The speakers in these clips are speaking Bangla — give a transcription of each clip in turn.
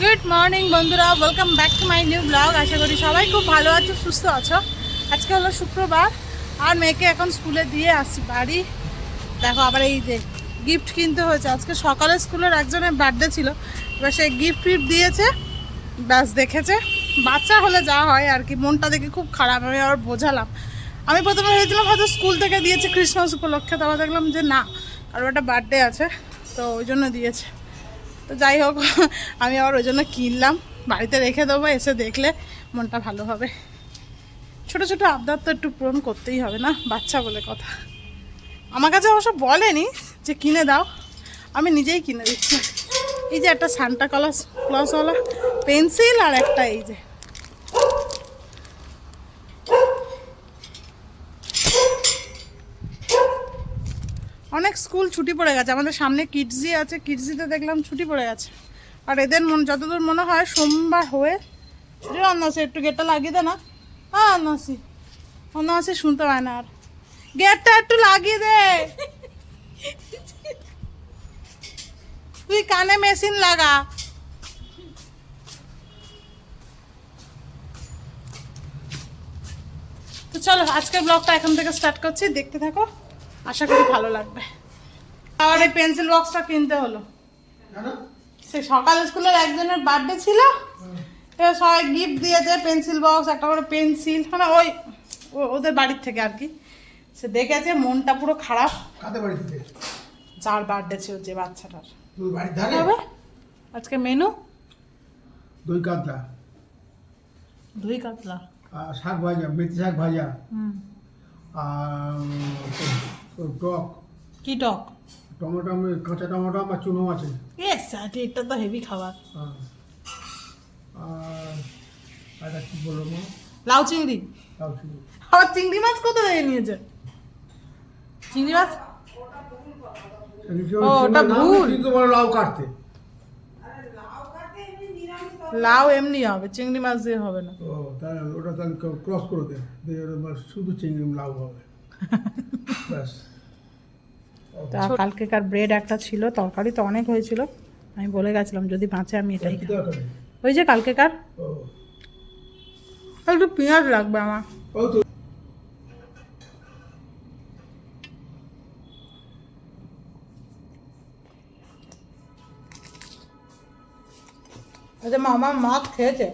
গুড মর্নিং বন্ধুরা। Welcome back to my new blog আশা করি সবাই খুব ভালো আছো, সুস্থ আছো। আজকে হলো শুক্রবার। আর মেয়েকে এখন স্কুলে দিয়ে আসছি বাড়ি। দেখো আবার এই যে গিফট কিনতে হয়েছে। আজকে সকালে স্কুলের একজনের বার্থডে ছিল। এবার সে গিফট ফিফট দিয়েছে। ব্যাস, দেখেছে। বাচ্চা হলে যা হয় আর কি। মনটা দেখে খুব খারাপ। আমি আবার বোঝালাম। আমি প্রথমে ভেবেছিলাম হয়তো স্কুল থেকে দিয়েছে ক্রিসমাস উপলক্ষে। তারপর দেখলাম যে না আর একটা বার্থডে আছে। তো ওই জন্য দিয়েছে। তো যাই হোক, আমি আবার ওই জন্য কিনলাম। বাড়িতে রেখে দেবো, এসে দেখলে মনটা ভালো হবে। ছোট ছোট আবদার তো একটু পূরণ করতেই হবে না? বাচ্চা বলে কথা। আমার কাছে অবশ্য বলেনি যে কিনে দাও। আমি নিজেই কিনে দিচ্ছি। এই যে একটা সান্টা কলাস ক্লসওয়ালা পেন্সিল আর একটা এই যে অনেক স্কুল ছুটি পড়ে গেছে। আমাদের সামনে কিডজি আছে, কিডজিতে দেখলাম ছুটি পড়ে গেছে। আর এদের মন, যতদূর মনে হয় সোমবার হয়ে ছুটি অন্নাসি একটু গেটটা লাগিয়ে দে না। হ্যাঁ অন্নাসি অন্নাসি শুনতে পায় না আর। গেটটা একটু লাগিয়ে দে। তুই কানে মেশিন লাগা। তো চলো, আজকের ব্লগটা এখান থেকে স্টার্ট করছি। দেখতে থাকো। আশা করি ভালো লাগবে। আবার এই পেন্সিল বক্সটা কিনতে হলো। সে সকাল স্কুলের একজনের বার্থডে ছিল। সবাই গিফট দিয়েছে পেন্সিল বক্স একটা করে পেন্সিল মানে ওই ওদের বাড়ির থেকে আর কি। সে দেখেছে মনটা পুরো খারাপ। কাদের বাড়ি থেকে? যার বার্থডে ছিল যে বাচ্চাটার। হবে? আজকে মেনু? দই কাতলা। দই কাতলা। আর শাক ভাজা মেথি শাক ভাজা। আর টক। কি টক? টমেটো কাঁচা টমেটো আমার চুনো আছে। ইয়েস এটা তো হেভি খাবার। হ্যাঁ। আর কী বলব? মা? লাউ চিংড়ি। ছিল। আবার চিংড়ি মাছ কোথা থেকে নিয়েছে? চিংড়ি মাছ? ও, ওটা ভুল। কিন্তু বলো লাউ কাটতে। লাউ এমনি হবে চিংড়ি মাছ দিয়ে হবে না। ও তাহলে ওটা তাহলে ক্রস করে দে। শুধু চিংড়ি লাউ হবে। ব্যাস। তা কালকেকার ব্রেড একটা ছিল তরকারি তো অনেক হয়েছিল। আমি বলে গেছিলাম যদি বাঁচে আমি এটাই। ওই যে কালকেকার? একটু পেঁয়াজ লাগবে আমার। ও তো। আচ্ছা মামা মাছ খেয়েছে।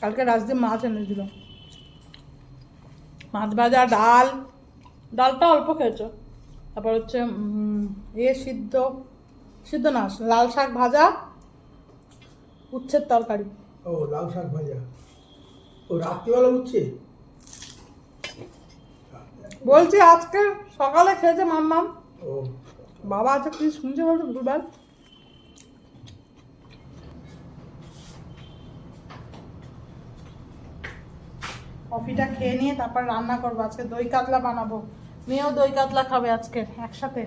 কালকে রাজদীপ মাছ এনেছিল। মাছ ভাজা ডাল। ডালটা অল্প খেয়েছো। তারপর হচ্ছে এ সিদ্ধ সিদ্ধ না লাল শাক ভাজা উচ্ছের তরকারি। ও লাল শাক ভাজা। ও রাত্রিবেলা উচ্ছে? বলছি আজকে সকালে খেয়েছে মাম্মাম। ও। বাবা আজকে কি শুনছে বলতো ভুলবার কফিটা খেয়ে নিয়ে তারপর রান্না করব আজকে দই কাতলা বানাবো। মেয়েও দই কাতলা খাবে আজকে, একসাথে।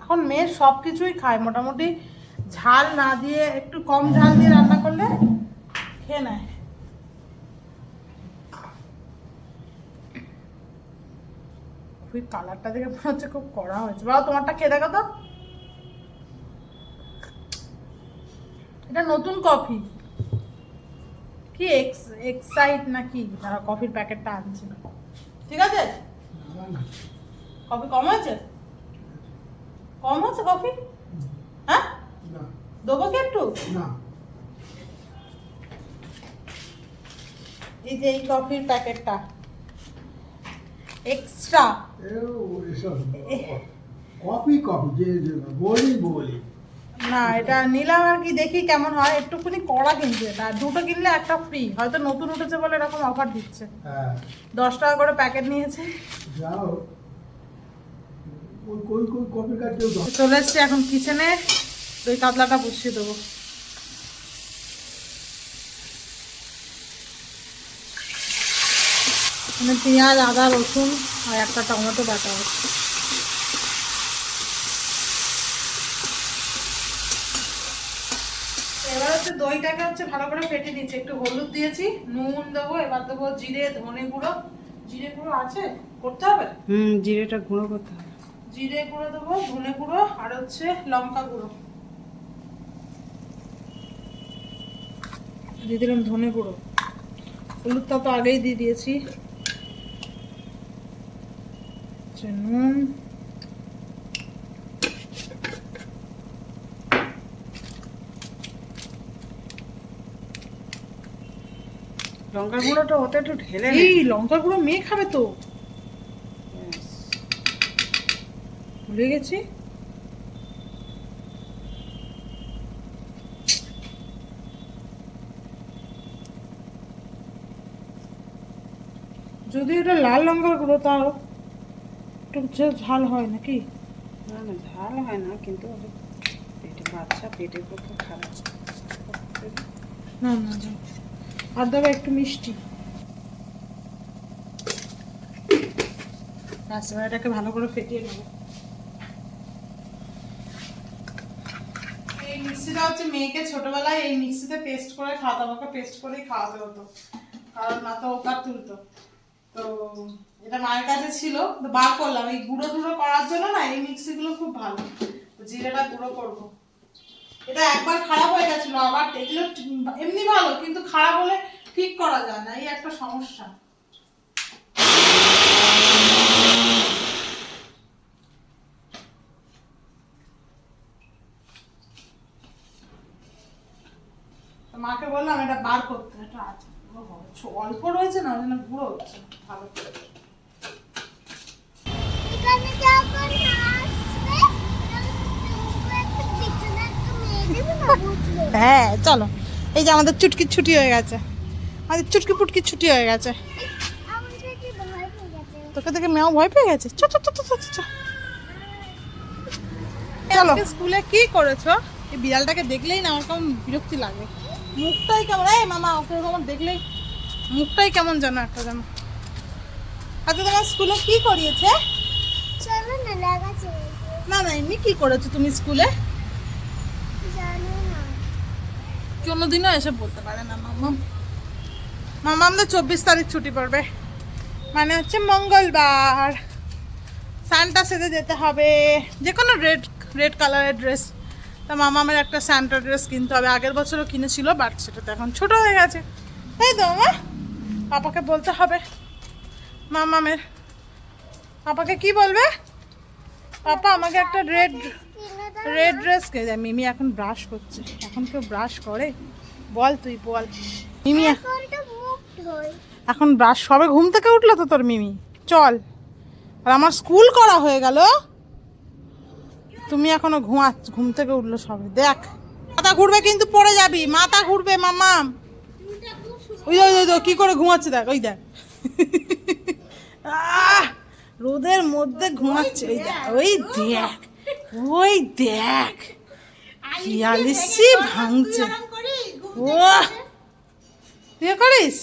এখন মেয়ে সব কিছুই খায়, মোটামুটি ঝাল না দিয়ে, একটু কম ঝাল দিয়ে রান্না করলে খেয়ে নেয়। খুবই কালারটা দেখে মনে হচ্ছে খুব কড়া হয়েছে। বাবা, তোমারটা খেয়ে দেখো তো। এটা নতুন কফি। কি এক্স এক্সাইট নাকি? তারা কফির প্যাকেটটা আনছে। ঠিক আছে? কফি কম হয়েছে কম হয়েছে কফি হ্যাঁ? না। দেবো কি একটু? না। এই যে এই কফির প্যাকেটটা এক্সট্রা কপি যে যে বলি বলি। না এটা নিলাম আর কি দেখি কেমন হয়। একটুখানি কড়া কিন্তু এটা। দুটো কিনলে একটা ফ্রি হয়তো নতুন উঠেছে বলে এরকম অফার দিচ্ছে। হ্যাঁ। দশ টাকা করে প্যাকেট নিয়েছে। ওই চলে এসছি এখন কিচেনে দই কাতলাটা বসিয়ে দেবো। এখানে পেঁয়াজ আদা রসুন আর একটা টমেটো বাটা আছে। এবার হচ্ছে দইটাকে হচ্ছে ভালো করে ফেটে দিচ্ছি একটু হলুদ দিয়েছি নুন দেবো এবার দেবো জিরে ধনে গুঁড়ো। জিরে গুঁড়ো আছে? করতে হবে? হুম জিরেটা গুঁড়ো করতে হবে। জিরে গুঁড়ো দেবো ধনে গুঁড়ো আর হচ্ছে লঙ্কা গুঁড়ো। দিয়ে দিলাম ধনে গুঁড়ো। হলুদটা তো আগেই দিয়ে দিয়েছি। নুন। লঙ্কার গুঁড়োটা ওতে একটু ঢেলে। এই লঙ্কা গুঁড়ো মেয়ে খাবে তো। ভুলে গেছি। যদি এটা লাল লঙ্কার গুঁড়ো তাও একটু ঝাল হয় নাকি? না না ঝাল হয় না কিন্তু পেটে বাচ্চা পেটের পক্ষে খারাপ। না না। আর একটু মিষ্টি। ব্যাস এটাকে ভালো করে ফেটিয়ে নেব। এই মিক্সিটা হচ্ছে মেয়েকে ছোটবেলায় এই মিক্সিতে পেস্ট করে খাওয়াতো, আমাকে পেস্ট করেই খাওয়াতে হতো। কারণ না তো ওকার তুলতো। তো এটা মায়ের কাছে ছিল, তো বার করলাম। এই গুঁড়ো টুড়ো করার জন্য না, এই মিক্সিগুলো খুব ভালো। জিরেটা গুঁড়ো করব। এটা একবার খারাপ হয়ে গেছিল, আবার এগুলো এমনি ভালো, কিন্তু খারাপ হলে ঠিক করা যায় না, এই একটা সমস্যা। মাকে বললাম, এটা বার করতে, এটা অল্প রয়েছে না, ওই জন্য গুঁড়ো হচ্ছে ভালো হ্যাঁ চলো। এই যে আমাদের চুটকি ছুটি হয়ে গেছে। আমাদের চুটকি পুটকি ছুটি হয়ে গেছে। আমার কি ভয় পেয়ে গেছে তোকে দেখে মেও ভয় পেয়ে গেছে। চ চ চ চ চ। চলো। স্কুলে কি করেছ? এই বিড়ালটাকে দেখলেই না আমার কেমন বিরক্তি লাগে। মুখটাই কেমন এই মামা ওকে আমার দেখলেই মুখটাই কেমন যেন একটা যেন। আচ্ছা তোমার স্কুলে কি করিয়েছে? না না না এমনি কি করেছ তুমি স্কুলে জানো না কোনোদিনও এসে বলতে পারে না মামা। মামা আমাদের চব্বিশ তারিখ ছুটি পড়বে। মানে হচ্ছে মঙ্গলবার। সান্টা সেজে যেতে হবে। যে কোনো রেড রেড কালারের ড্রেস তা মামা আমার একটা স্যান্টা ড্রেস কিনতে হবে। আগের বছরও কিনেছিল বাট সেটা তো এখন ছোট হয়ে গেছে। তাই তো, মা। পাপাকে বলতে হবে। মামামের। পাপাকে কি বলবে? পাপা, আমাকে একটা রেড রেড ড্রেস কে যায় মিমি এখন ব্রাশ করছে। এখন কেউ ব্রাশ করে? বল তুই বল। মিমি এখন ব্রাশ সবে ঘুম থেকে উঠল তো তোর মিমি? চল। আর আমার স্কুল করা হয়ে গেল। তুমি এখনও ঘুমা ঘুম থেকে উঠল সবে। দেখ। মাথা ঘুরবে কিন্তু পড়ে যাবি। মাথা ঘুরবে মামাম ওই ওই ওই কি করে ঘুমাচ্ছে দেখ ওই দেখ। রোদের মধ্যে ঘুমাচ্ছে। ওই দেখ ওই দেখ। ওই দেখ কি আলিসি ভাঙছে। ও তুই করিস?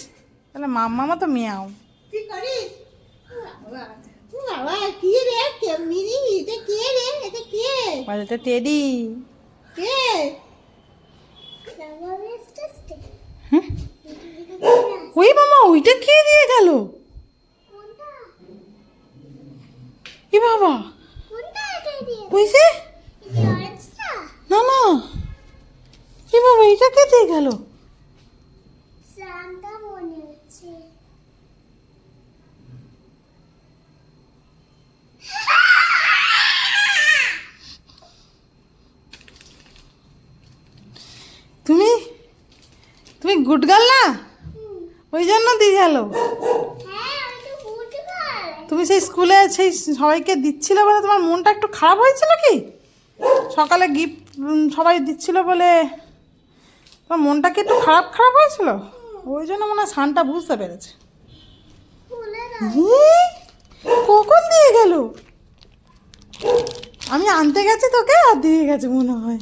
তাহলে মাম্মা মতো মিয়াও। কি করিস? বাবা কি রে? কে এটা কে রে? এটা কে? টেডি। বাবা ওই মামা ওইটা কে দিয়ে গেল? এ বাবা। ওই না না। বাবা এটা কে দিয়ে গেল? তুমি? তুমি গুড গার্ল না? ওই জন্য দিয়ে গেল হ্যাঁ আমি তো বুঝতে পারি তুমি সেই স্কুলে সেই সবাইকে দিচ্ছিলে বলে তোমার মনটা একটু খারাপ হয়েছিল কি সকালে গিফট সবাই দিচ্ছিল বলে তোমার মনটা কি একটু খারাপ খারাপ হয়েছিল? ওই জন্য মনে হয় সানটা বুঝতে পেরেছে। কখন দিয়ে গেল? আমি আনতে গেছি তোকে, আর দিয়ে গেছে মনে হয়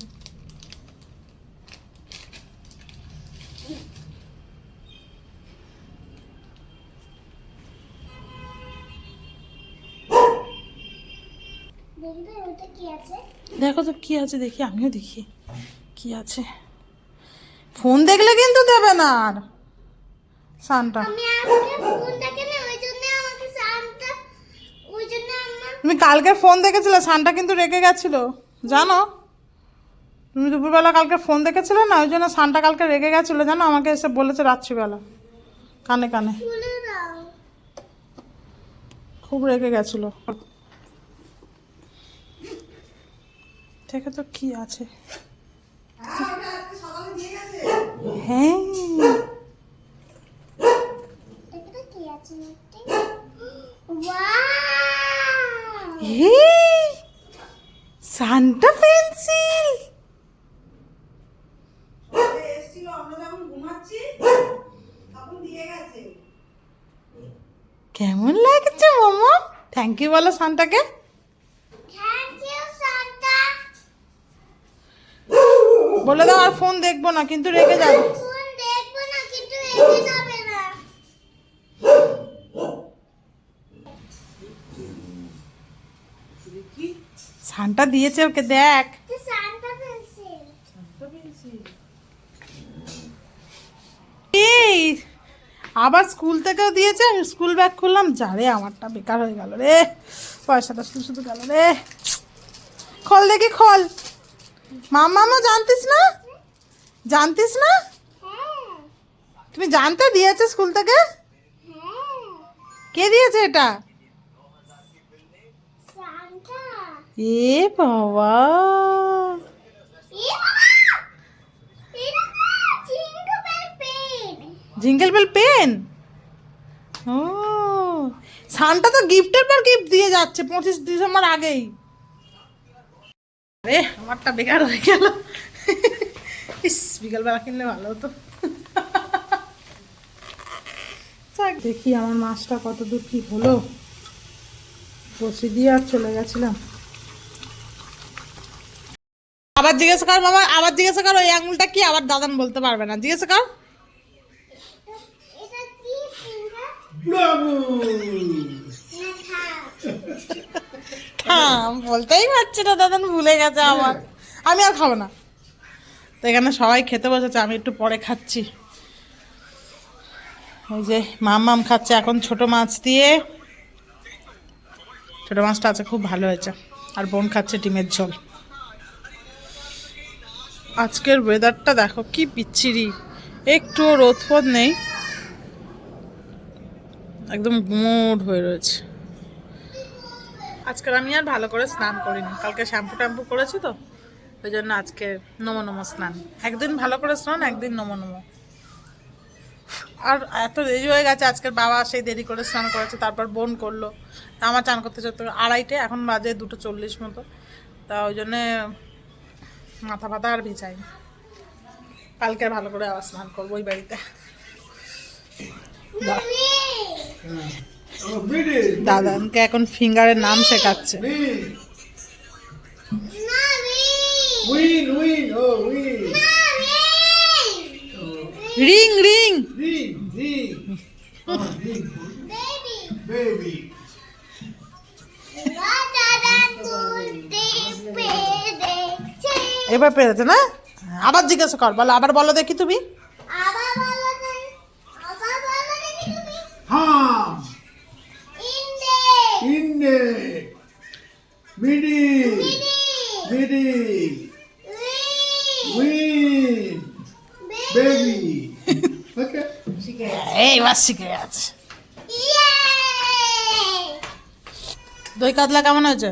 দেখবে ওটা কি আছে দেখো তো কি আছে দেখি আমিও দেখি। কি আছে? ফোন দেখলে কিন্তু দেবে না আর। সানটা। তুমি কালকে ফোন দেখেছিলে সানটা কিন্তু রেগে গেছিল। জানো? তুমি দুপুরবেলা কালকে ফোন দেখেছিলে না ওই জন্য সানটা কালকে রেগে গেছিল জানো? আমাকে এসে বলেছে রাত্রিবেলা। কানে কানে। খুব রেগে গেছিল। দেখে তো কি আছে? হ্যাঁ। সান্টা পেন্সিল কেমন লাগছে মামা? থ্যাংক ইউ বলো সান্টাকে থ্যাংক ইউ সান্টা বলে দাও আর ফোন দেখব না কিন্তু রেগে যাবে। সান্টা দিয়েছে ওকে দেখ। এই আবার স্কুল থেকেও দিয়েছে আমি স্কুল ব্যাগ খুললাম যা রে আমারটা বেকার হয়ে গেল রে। পয়সাটা শুধু শুধু গেল রে। খোল দেখি খোল। মামামও জানতিস না জানতিস না হ্যাঁ তুমি জানতে দিয়েছে স্কুল থেকে হ্যাঁ কে দিয়েছে এটা সান্টা এ বাবা এ বাবা এটা jingle bell pen jingle bell pen ও সানটা তো গিফটের পর গিফট দিয়ে যাচ্ছে পঁচিশ ডিসেম্বর আগেই আরে আমারটা বেকার হয়ে গেল। ইস বিকালবেলা কিনলে ভালো হতো। যাক, দেখি আমার মাছটা কত দূর কি হলো। বসে দিয়ে আর চলে গেছিলাম। আবার জিজ্ঞাসা কর বাবা আবার জিজ্ঞাসা কর ওই আঙুলটা কি? আবার দাদান বলতে পারবে না। জিজ্ঞাসা কর। এটা কি ফিঙ্গার ব্রাভো না থাক থাম বলতেই পারছি না দাদান ভুলে গেছে আমার। আমি আর খাব না। তো এখানে সবাই খেতে বসেছে, আমি একটু পরে খাচ্ছি। এই যে মাম মাম খাচ্ছে এখন ছোট মাছ দিয়ে। ছোট মাছটা আছে, খুব ভালো হয়েছে। আর বোন খাচ্ছে ডিমের ঝোল। আজকের ওয়েদারটা দেখো, কি বিচ্ছিরি। একটুও রোদ ফোদ নেই। একদম গুমোট হয়ে রয়েছে। আজকে আমি আর ভালো করে স্নান করিনি। কালকে শ্যাম্পু ট্যাম্পু করেছি তো ওই জন্য আজকে নমো নমো স্নান। একদিন ভালো করে স্নান একদিন নমো নমো। আর এত দেরি হয়ে গেছে আজকের বাবা সেই দেরি করে স্নান করেছে তারপর বোন করল। তা আমার চান করতে চলতে আড়াইটে এখন বাজে দুটো চল্লিশ মতো। তা ওই জন্যে মাথা ফাথা আর ভিজাই কালকে আর ভালো করে আবার স্নান করব ওই বাড়িতে। দাদাকে এখন ফিঙ্গারের নাম শেখাচ্ছে। রে রে। দাদা এবার পেরেছে না? আবার জিজ্ঞাসা কর বলো আবার বলো দেখি তুমি। আবার বলো আবার বলো দেখি তুমি। হাম। মিডি বিডি মিডি উইন বেবি ওকে শিখে গেছে ইয়ে দই কাতলা কেমন হয়েছে?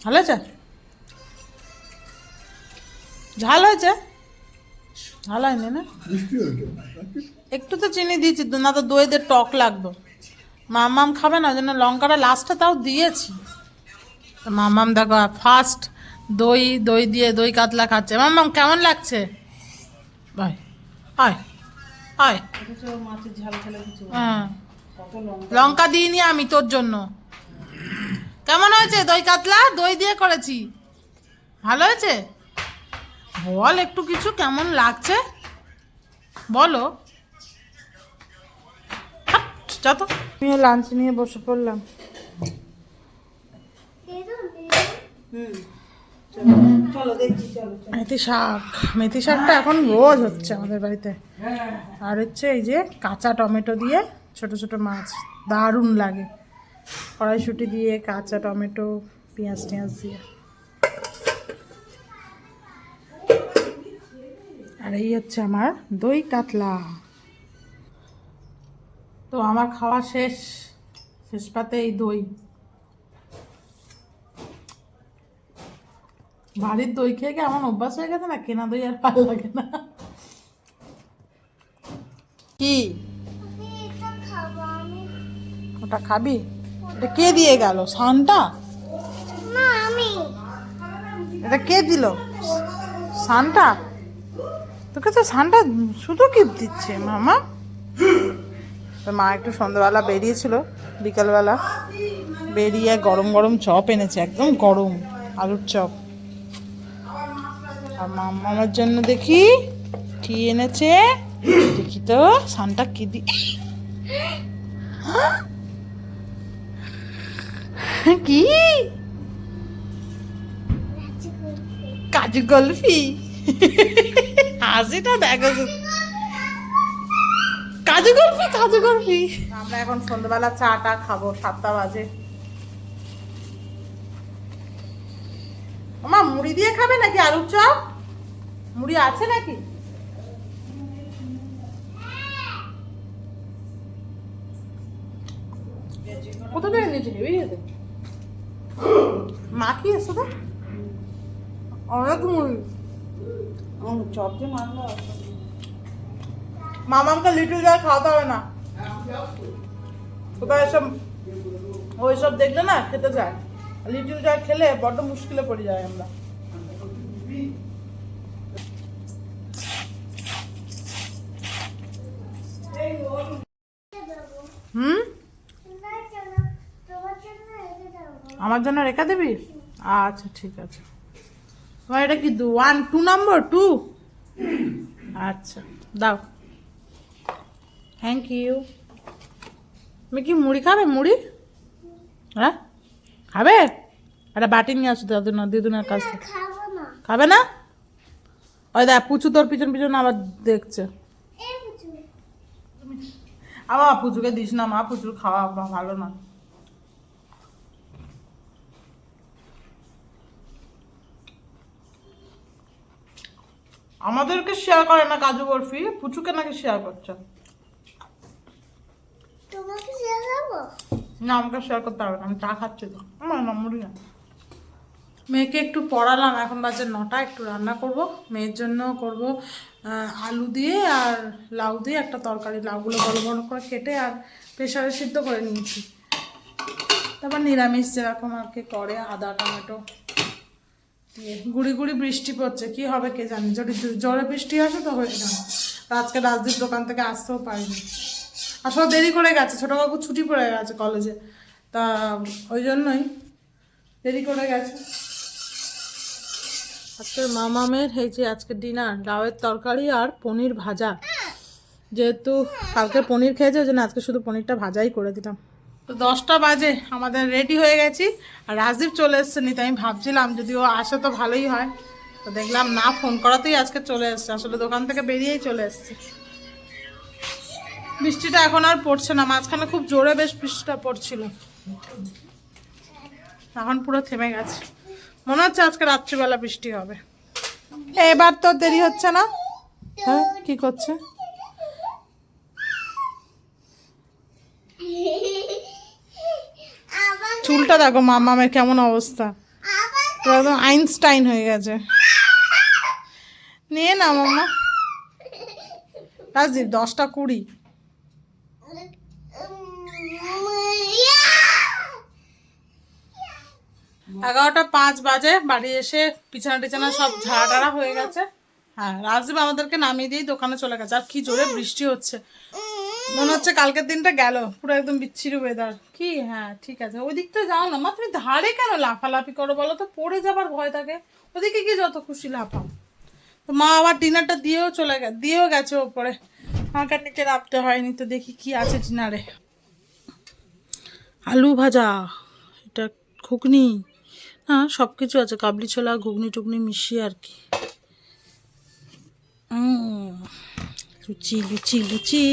ভালো হয়েছে? ঝাল হয়েছে? ঝাল হয়নি না? একটু তো চিনি দিয়েছি না তো দই দিয়ে টক লাগবে। মামাম খাবে না, ওই জন্য লঙ্কাটা লাস্টে তাও দিয়েছি। মামাম দেখো ফার্স্ট দই দই দিয়ে দই কাতলা খাচ্ছে। মামাম, কেমন লাগছে? ভাই হ্যাঁ। লঙ্কা লঙ্কা দিইনি আমি তোর জন্য। কেমন হয়েছে দই কাতলা? দই দিয়ে করেছি। ভালো হয়েছে? বল একটু কিছু, কেমন লাগছে? বলো। হাট, যা আমিও লাঞ্চ নিয়ে বসে পড়লাম। মেথি শাক। মেথি শাকটা এখন রোজ হচ্ছে আমাদের বাড়িতে। আর হচ্ছে এই যে কাঁচা টমেটো দিয়ে ছোট ছোট মাছ দারুণ লাগে। কড়াইশুটি দিয়ে কাঁচা টমেটো পেঁয়াজ টেঁয়াজ দিয়ে। আর এই হচ্ছে আমার দই কাতলা। তো আমার খাওয়া শেষ। শেষ পাতে এই দই। বাড়ির দই খেয়ে খেয়ে আমার অভ্যাস হয়ে গেছে না? কেনা দই আর ভালো লাগে না। কি? এটা খাব আমি ওটা খাবি? এটা কে দিয়ে গেল? সানটা এটা কে দিল? সানটা তোকে তো সানটা শুধু গিফট দিচ্ছে মামা। মা একটু সন্ধ্যাবেলা বেরিয়েছিল, বিকালবেলা। বেরিয়ে গরম গরম চপ এনেছে, একদম গরম, আলুর চপ। আর মামা আমার জন্য দেখি কি এনেছে, দেখি তো সানটা কি দি কি? কাজু গলফি হাসিটা দেখো। কাজু গলফি কাজু গলফি আমরা এখন সন্ধ্যাবেলা চাটা খাব সাতটা বাজে। মা মুড়ি দিয়ে খাবে নাকি আলুর চপ? মুড়ি আছে নাকি? কোথা থেকে নিয়েছি হেবি যেতে মা কি এসো তো অনেক মুড়ি। চপ যে মারলো। মামামকে লিটল জল খাওয়াতে হবে না। কোথাও এসব ওই সব দেখলে না খেতে যায়। লিটল জল খেলে বড্ড মুশকিলে পড়ে যায় আমরা। হুম? আমার জন্য রেখা দিবি? আচ্ছা ঠিক আছে। তোমার এটা কি দু? ওয়ান টু নম্বর টু আচ্ছা দাও। থ্যাংক ইউ তুমি কি মুড়ি খাবে? মুড়ি? হ্যাঁ? খাবে? একটা বাটি নিয়ে আসো দাদু না, দিদুনের কাছ থেকে। খাবে না? ওই দেখ, পুচু তোর পিছন পিছন আবার দেখছে। আবার পুচুকে দিস না মা, পুচুর খাওয়া ভালো না। আমাদেরকে শেয়ার করে না কাজু বরফি? পুচুকে নাকি শেয়ার করছে? তোমাকে দেবো না আমাকে শেয়ার করতে হবে না আমি চা খাচ্ছি তো। আমার না মুড়ি না। মেয়েকে একটু পড়ালাম এখন বাজে নটা একটু রান্না করব মেয়ের জন্য করব আলু দিয়ে আর লাউ দিয়ে একটা তরকারি। লাউগুলো বড় বড় করে কেটে আর প্রেশারে সিদ্ধ করে নিয়েছি। তারপর নিরামিষ যেরকম আর কি করে আদা টমেটো দিয়ে। গুড়ি গুড়ি বৃষ্টি পড়ছে কি হবে কে জানি? যদি জোরে বৃষ্টি আসে তো হয়ে যাবে। আজকে রাজদীপ দোকান থেকে আসতেও পারিনি। আসলে দেরি করে গেছে ছোটো কাকু ছুটি পড়ে গেছে কলেজে তা, ওই জন্যই দেরি করে গেছে। আজকের মামামের, এই যে আজকে ডিনার লাউয়ের তরকারি আর পনির ভাজা। যেহেতু কালকে পনির খেয়েছে, ওই জন্য আজকে শুধু পনিরটা ভাজাই করে দিলাম। তো দশটা বাজে, আমাদের রেডি হয়ে গেছি। আর রাজদীপ চলে এসছে নিতে, আমি ভাবছিলাম যদি ও আসে তো ভালোই হয়। তো দেখলাম না ফোন করাতেই আজকে চলে এসছে। আসলে দোকান থেকে বেরিয়েই চলে এসছে। বৃষ্টিটা এখন আর পড়ছে না, মাঝখানে খুব জোরে বেশ বৃষ্টিটা পড়ছিল। এখন পুরো থেমে গেছে। মনে হচ্ছে আজকে রাত্রিবেলা বৃষ্টি হবে। এবার তো দেরি হচ্ছে না। হ্যাঁ কি করছে? চুলটা দেখো মামামের কেমন অবস্থা। আইনস্টাইন হয়ে গেছে। নিয়ে না মামা। রাজদীপ, দশটা কুড়ি। এগারোটা পাঁচ বাজে, বাড়ি এসে বিছানা টিছানা সব ঝাড়া টাড়া হয়ে গেছে। হ্যাঁ রাজদীপ আমাদেরকে নামিয়ে দিয়ে দোকানে চলে গেছে। আর কি জোরে বৃষ্টি হচ্ছে। মনে হচ্ছে কালকের দিনটা গেল। পুরো একদম বিচ্ছিরি ওয়েদার কি? হ্যাঁ ঠিক আছে। ওই দিকটা যাও না। মা, তুমি ধারে কেন লাফালাফি করো বলো তো? পড়ে যাবার ভয় থাকে। ওদিকে কি যত খুশি লাফাও। তো মা আবার ডিনারটা দিয়েও চলে গেছে দিয়েও গেছে ওপরে। আমাকে নিচে নামতে হয়নি তো দেখি কি আছে ডিনারে। আলু ভাজা, এটা ঘুগনি না সব কিছু আছে কাবলি ছোলা ঘুগনি টুগনি মিশিয়ে আর কি। লুচি লুচি লুচি।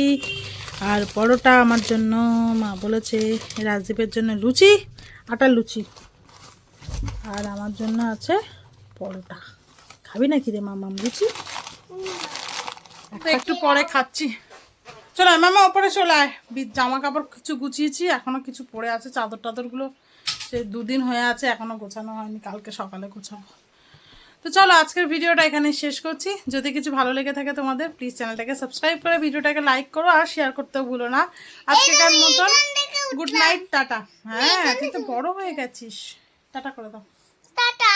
আর পরোটা আমার জন্য মা বলেছে রাজদীপের জন্য লুচি আটার লুচি। আর আমার জন্য আছে পরোটা। খাবি নাকি রে মামাম লুচি? একটু পরে খাচ্ছি। চলো মামা ওপরে চলে আয়। জামা কাপড় কিছু গুছিয়েছি এখনও কিছু পরে আছে চাদর টাদরগুলো সে দুদিন হয়ে আছে এখনও গোছানো হয়নি কালকে সকালে গোছাবো। তো চলো আজকের ভিডিওটা এখানে শেষ করছি। যদি কিছু ভালো লেগে থাকে তোমাদের প্লিজ চ্যানেলটাকে সাবস্ক্রাইব করে ভিডিওটাকে লাইক করো আর শেয়ার করতেও ভুলো না। আজকেকার মতন গুড নাইট টাটা। হ্যাঁ তুই তো বড় হয়ে গেছিস। টাটা করে দাও। টাটা।